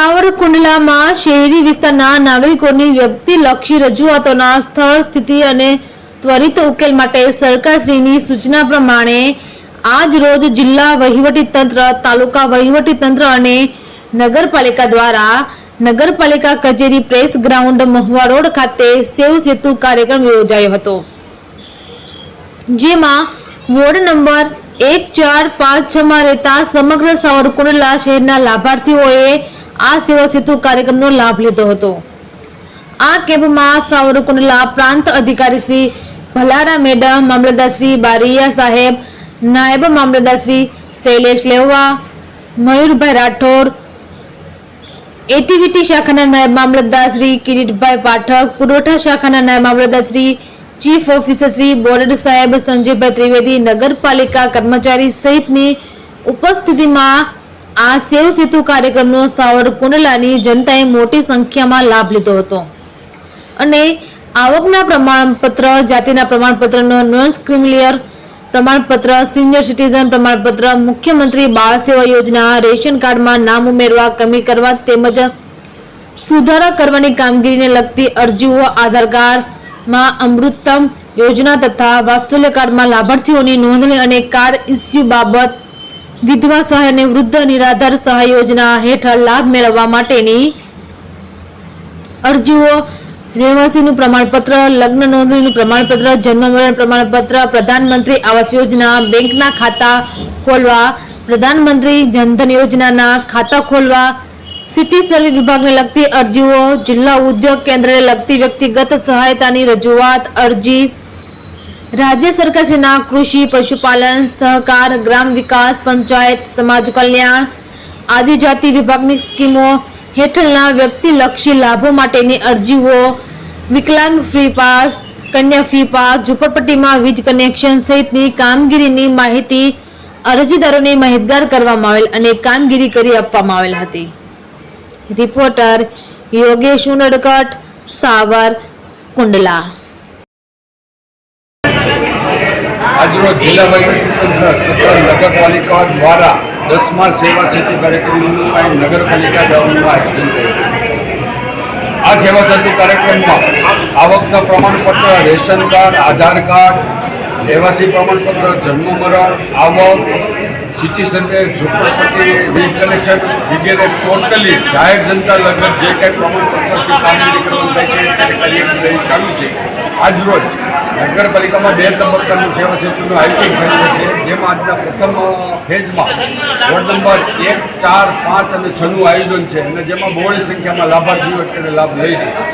સાવરકુંડલામાં શહેરી વિસ્તારના નાગરિકોની વ્યક્તિલક્ષી રજૂઆતોના સ્થળ, સ્થિતિ અને ત્વરિત ઉકેલ માટે સરકારશ્રીની સૂચના પ્રમાણે આજ રોજ જિલ્લા વહીવટી તંત્ર, તાલુકા વહીવટી તંત્ર અને નગરપાલિકા દ્વારા નગરપાલિકા કચેરી પ્રેસ ગ્રાઉન્ડ મહુવા રોડ ખાતે સેવ સેતુ કાર્યક્રમ યોજાયો હતો. જેમાં વોર્ડ નંબર એક ચાર પાંચ છમાં રહેતા સમગ્ર સાવરકુંડલા શહેરના લાભાર્થીઓએ આ સેવા સેતુ કાર્યક્રમનો લાભ લીધો હતો. આ કેમ્પમાં સાવરકુંડલા પ્રાંત અધિકારી શ્રી ભલારા મેડમ મામલતદાર શ્રી સાહેબ, નાયબ મામલતદાર શૈલેષ લેવા, મયુરભાઈ રાઠોડ, એટીવીટી શાખાના નાયબ મામલતદાર શ્રી કિરીટભાઈ પાઠક, પુરવઠા શાખાના નાયબ મામલતદાર શ્રી ચીફ ઓફિસર શ્રી બોર્ડ સાહેબ સંજયભાઈ ત્રિવેદી, નગરપાલિકા કર્મચારી સહિતની ઉપસ્થિતિમાં આ સેવ સેતુ કાર્યક્રમનો સાવરકુંડલાની જનતાએ મોટી સંખ્યામાં લાભ લીધો હતો. અને આવકના પ્રમાણપત્ર, જાતિના પ્રમાણપત્રનો નોન ક્રિમિલિયર પ્રમાણપત્ર સિનિયર સિટીઝન પ્રમાણપત્ર, મુખ્યમંત્રી બાળ સેવા યોજના, રેશન કાર્ડમાં નામ ઉમેરવા, કમી કરવા તેમજ સુધારા કરવાની કામગીરીને લગતી અરજીઓ, આધાર કાર્ડમાં અમૃતમ યોજના તથા વાત્સલ્ય કાર્ડમાં લાભાર્થીઓની નોંધણી અને કાર ઇસ્યુ બાબત વિધવા સહાય અને વૃદ્ધ નિરાધાર સહાય યોજના હેઠળ લાભ મેળવવા માટેની અરજીઓ, રહેવાસીનું પ્રમાણપત્ર, લગ્ન નોંધણીનું પ્રમાણપત્ર, જન્મ મરણ પ્રમાણપત્ર, પ્રધાનમંત્રી આવાસ યોજના, બેંકના ખાતા ખોલવા, પ્રધાનમંત્રી જનધન યોજનાના ખાતા ખોલવા, સિટી સર્વે વિભાગને લગતી અરજીઓ, જિલ્લા ઉદ્યોગ કેન્દ્રને લગતી વ્યક્તિગત સહાયતાની રજૂઆત, અરજી રાજ્ય સરકારશ્રીના કૃષિ, પશુપાલન, સહકાર, ગ્રામ વિકાસ, પંચાયત, સમાજ કલ્યાણ આદિજાતિ વિભાગની સ્કીમો હેઠળના વ્યક્તિલક્ષી લાભો માટેની અરજીઓ, વિકલાંગ ફ્રી પાસ કન્યા ફી પાસ ઝુંપડપટ્ટીમાં વીજ કનેક્શન સહિતની કામગીરીની માહિતી અરજીદારોને માહિતગાર કરવામાં આવેલ અને કામગીરી કરી આપવામાં આવેલ હતી. રિપોર્ટર યોગેશ ઉનડકટ, સાવર, કુંડલા. આજરોજ જિલ્લા વહીવટીતંત્ર નગરપાલિકા દ્વારા દસમા સેવા સેતુ કાર્યક્રમનું કાંઈ નગરપાલિકા દ્વારા આયોજન આ સેવા સેતુ કાર્યક્રમમાં આવકના પ્રમાણપત્ર રેશન કાર્ડ આધાર કાર્ડ, રહેવાસી પ્રમાણપત્ર, જન્મ મરણ, આવક સિટી સર્વે ઝુંપડપટ્ટી વીજ કનેક્શન વગેરે ટોટલી જાહેર જનતા લગભગ જે કંઈ પ્રમાણપત્રથી કામગીરી કરવાનું ચાલુ છે. આજરોજ નગરપાલિકામાં બે તબક્કાનું સેવા સેતુનું આયોજન થયું છે, જેમાં આજના પ્રથમ ફેઝમાં વોર્ડ નંબર એક, ચાર, પાંચ અને છનું આયોજન છે, અને જેમાં બહોળી સંખ્યામાં લાભાર્થીઓ અત્યારે લાભ લઈ રહ્યા